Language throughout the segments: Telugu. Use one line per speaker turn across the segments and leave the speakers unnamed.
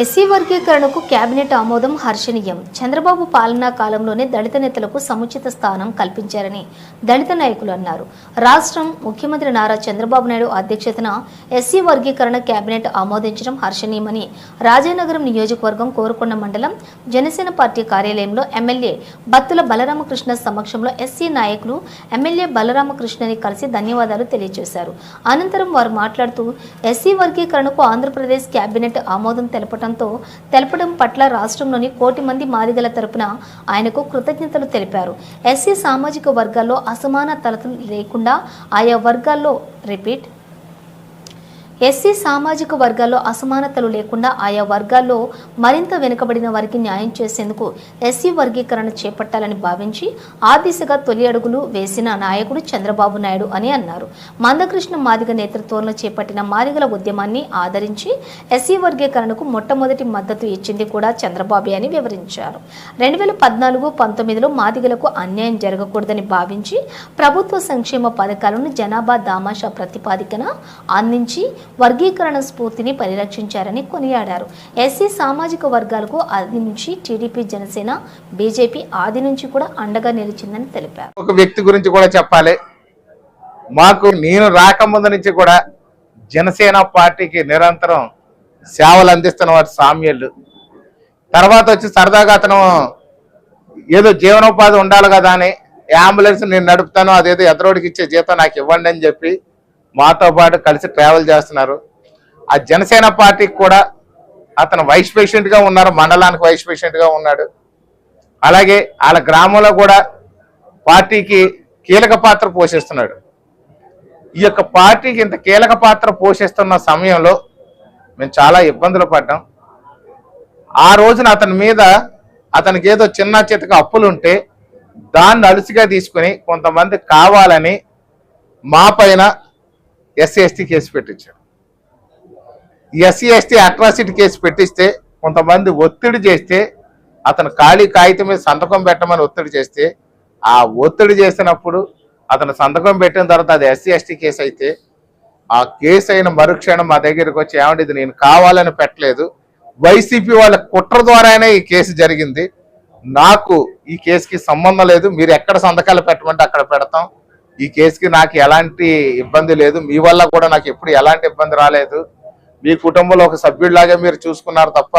ఎస్సీ వర్గీకరణకు కేబినెట్ ఆమోదం హర్షణీయం. చంద్రబాబు పాలనా కాలంలోనే దళిత నేతలకు సముచిత స్థానం కల్పించారని దళిత నాయకులు అన్నారు. రాష్ట్రం ముఖ్యమంత్రి నారా చంద్రబాబు నాయుడు అధ్యక్షతన ఎస్సీ వర్గీకరణ కేబినెట్ ఆమోదించడం హర్షణీయమని రాజానగరం నియోజకవర్గం కోరుకొండ మండలం జనసేన పార్టీ కార్యాలయంలో ఎమ్మెల్యే బత్తుల బలరామకృష్ణ సమక్షంలో ఎస్సీ నాయకులు ఎమ్మెల్యే బలరామకృష్ణని కలిసి ధన్యవాదాలు తెలియజేశారు. అనంతరం వారు మాట్లాడుతూ ఎస్సీ వర్గీకరణకు ఆంధ్రప్రదేశ్ కేబినెట్ ఆమోదం తెలపడంతో తెలపడం పట్ల రాష్ట్రంలోని కోటి మంది మాదిగల తరపున ఆయనకు కృతజ్ఞతలు తెలిపారు. ఎస్సీ సామాజిక వర్గాల్లో అసమానతలు లేకుండా ఆయా వర్గాల్లో రిపీట్ ఎస్సీ సామాజిక వర్గాల్లో అసమానతలు లేకుండా ఆయా వర్గాల్లో మరింత వెనుకబడిన వారికి న్యాయం చేసేందుకు ఎస్సీ వర్గీకరణ చేపట్టాలని భావించి ఆ దిశగా తొలి అడుగులు వేసిన నాయకుడు చంద్రబాబు నాయుడు అని అన్నారు. మందకృష్ణ మాదిగ నేతృత్వంలో చేపట్టిన మాదిగల ఉద్యమాన్ని ఆదరించి ఎస్సీ వర్గీకరణకు మొట్టమొదటి మద్దతు ఇచ్చింది కూడా చంద్రబాబే అని వివరించారు. రెండు వేల పద్నాలుగు పంతొమ్మిదిలో మాదిగలకు అన్యాయం జరగకూడదని భావించి ప్రభుత్వ సంక్షేమ పథకాలను జనాభా దామాషా ప్రతిపాదికన అందించి వర్గీకరణ స్ఫూర్తిని పరిరక్షించారని కొనియాడారు. ఎస్సీ సామాజిక వర్గాలకు ఆది నుంచి టీడీపీ జనసేన బీజేపీ ఆది నుంచి కూడా అండగా నిలిచిందని తెలిపారు.
ఒక వ్యక్తి గురించి కూడా చెప్పాలి. మాకు నేను రాకముందు నుంచి కూడా జనసేన పార్టీకి నిరంతరం సేవలు అందిస్తున్న వారు సామ్యులు. తర్వాత వచ్చి సరదాగా అతను ఏదో జీవనోపాధి ఉండాలి కదా అని అంబులెన్స్ నేను నడుపుతాను అదేదో ఎదరోడికి ఇచ్చే జీతం నాకు ఇవ్వండి అని చెప్పి మాతో పాటు కలిసి ట్రావెల్ చేస్తున్నారు. ఆ జనసేన పార్టీకి కూడా అతను వైస్ ప్రెసిడెంట్గా ఉన్నారు మండలానికి వైస్ ప్రెసిడెంట్గా ఉన్నాడు. అలాగే వాళ్ళ గ్రామంలో కూడా పార్టీకి కీలక పాత్ర పోషిస్తున్నాడు. ఈ యొక్క పార్టీకి ఇంత కీలక పాత్ర పోషిస్తున్న సమయంలో మేము చాలా ఇబ్బందులు పడ్డాం. ఆ రోజున అతని మీద అతనికి ఏదో చిన్న చితక అప్పులు ఉంటే దాన్ని అలుసుగా తీసుకుని కొంతమంది కావాలని మా పైన ఎస్సీ ఎస్టీ కేసు పెట్టించారు. ఎస్సీ ఎస్టీ అట్రాసిటీ కేసు పెట్టిస్తే కొంతమంది ఒత్తిడి చేస్తే అతను ఖాళీ కాగితం మీద సంతకం పెట్టమని ఒత్తిడి చేస్తే ఆ ఒత్తిడి చేసినప్పుడు అతను సంతకం పెట్టిన తర్వాత అది ఎస్సీ ఎస్టీ కేసు అయితే ఆ కేసు అయిన మరుక్షణం మా దగ్గరికి వచ్చి ఏమంటే ఇది నేను కావాలని పెట్టలేదు. వైసీపీ వాళ్ళ కుట్ర ద్వారానే ఈ కేసు జరిగింది. నాకు ఈ కేసుకి సంబంధం లేదు. మీరు ఎక్కడ సంతకాలు పెట్టమంటే అక్కడ పెడతాం. ఈ కేసుకి నాకు ఎలాంటి ఇబ్బంది లేదు. మీ వల్ల కూడా నాకు ఎప్పుడు ఎలాంటి ఇబ్బంది రాలేదు. మీ కుటుంబంలో ఒక సభ్యుడిలాగా మీరు చూసుకున్నారు తప్ప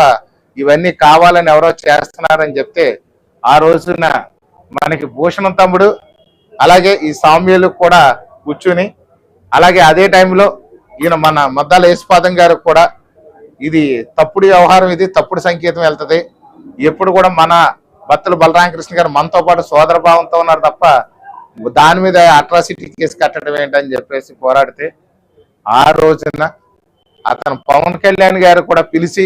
ఇవన్నీ కావాలని ఎవరో చేస్తున్నారని చెప్తే ఆ రోజున మనకి భూషణం తమ్ముడు అలాగే ఈ సామ్యులు కూడా కూర్చుని అలాగే అదే టైంలో ఈయన మన మద్దాల యేసుపాదం గారికి కూడా ఇది తప్పుడు వ్యవహారం ఇది తప్పుడు సంకేతం వెళ్తుంది. ఎప్పుడు కూడా మన భక్తులు బలరామకృష్ణ గారు మనతో పాటు సోదర భావంతో ఉన్నారు తప్ప దాని మీద అట్రాసిటీ కేసు కట్టడం ఏంటని చెప్పేసి పోరాడితే ఆ రోజున అతను పవన్ కళ్యాణ్ గారు కూడా పిలిచి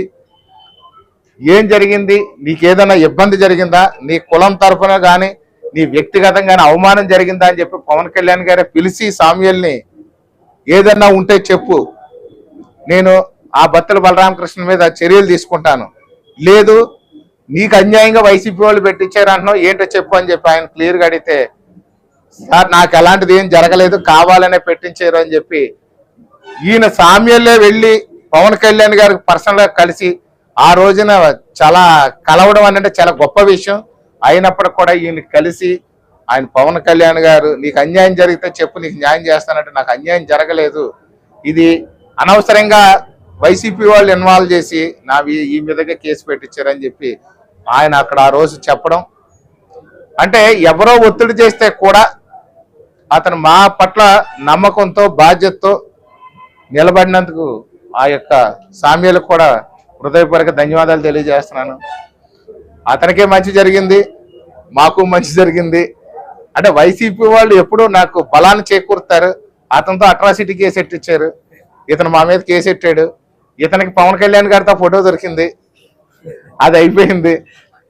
ఏం జరిగింది? నీకేదైనా ఇబ్బంది జరిగిందా? నీ కులం తరఫున కానీ నీ వ్యక్తిగతంగానే అవమానం జరిగిందా? అని చెప్పి పవన్ కళ్యాణ్ గారే పిలిచి సామ్యుల్ని ఏదన్నా ఉంటే చెప్పు. నేను ఆ బత్తల బలరామకృష్ణ మీద చర్యలు తీసుకుంటాను. లేదు నీకు అన్యాయంగా వైసీపీ వాళ్ళు పెట్టించారు అంటున్నావు ఏంటో చెప్పు అని చెప్పి ఆయన క్లియర్గా అడిగితే సార్ నాకు ఎలాంటిది ఏం జరగలేదు. కావాలనే పెట్టించారు అని చెప్పి ఈయన సామ్యంలో వెళ్ళి పవన్ కళ్యాణ్ గారికి పర్సనల్గా కలిసి ఆ రోజున చాలా కలవడం అంటే చాలా గొప్ప విషయం. అయినప్పటికి కూడా ఈయన కలిసి ఆయన పవన్ కళ్యాణ్ గారు నీకు అన్యాయం జరిగితే చెప్పు నీకు న్యాయం చేస్తానంటే నాకు అన్యాయం జరగలేదు. ఇది అనవసరంగా వైసీపీ వాళ్ళు ఇన్వాల్వ్ చేసి నా ఈ మీదగా కేసు పెట్టించారని చెప్పి ఆయన అక్కడ ఆ రోజు చెప్పడం. అంటే ఎవరో ఒత్తిడి చేస్తే కూడా అతను మా పట్ల నమ్మకంతో బాధ్యతతో నిలబడినందుకు ఆ యొక్క సామ్యాలకు కూడా హృదయపూర్వక ధన్యవాదాలు తెలియజేస్తున్నాను. అతనికే మంచి జరిగింది మాకు మంచి జరిగింది. అంటే వైసీపీ వాళ్ళు ఎప్పుడూ నాకు బలాన్ని చేకూరుతారు అతనితో అట్రాసిటీ కేసు ఎట్టిచ్చారు ఇతను మా మీద కేసు ఎట్టాడు ఇతనికి పవన్ కళ్యాణ్ గారితో ఫోటో దొరికింది అది అయిపోయింది.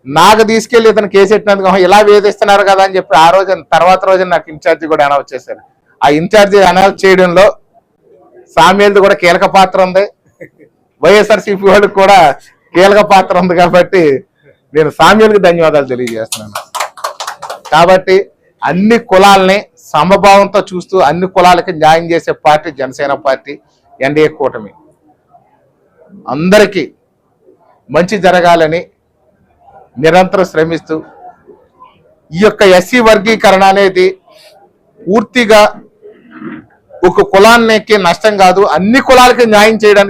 నాకు తీసుకెళ్ళి ఇతను కేసు ఎట్టినందుకు ఇలా వేధిస్తున్నారు కదా అని చెప్పి ఆ రోజు తర్వాత రోజు నాకు ఇన్ఛార్జి కూడా అనౌన్స్ చేశారు. ఆ ఇన్ఛార్జి అనౌన్స్ చేయడంలో సామ్యులది కూడా కీలక పాత్ర ఉంది. వైఎస్ఆర్సీపీ వాళ్ళకి కూడా కీలక పాత్ర ఉంది కాబట్టి నేను సామ్యులకి ధన్యవాదాలు తెలియజేస్తున్నాను. కాబట్టి అన్ని కులాలని సమభావంతో చూస్తూ అన్ని కులాలకి న్యాయం చేసే పార్టీ జనసేన పార్టీ ఎన్డీఏ కూటమి. అందరికీ మంచి జరగాలని నిరంతరం శ్రమిస్తూ ఈ యొక్క ఎస్సీ వర్గీకరణ అనేది పూర్తిగా ఒక కులానికి నష్టం కాదు అన్ని కులాలకి న్యాయం చేయడానికి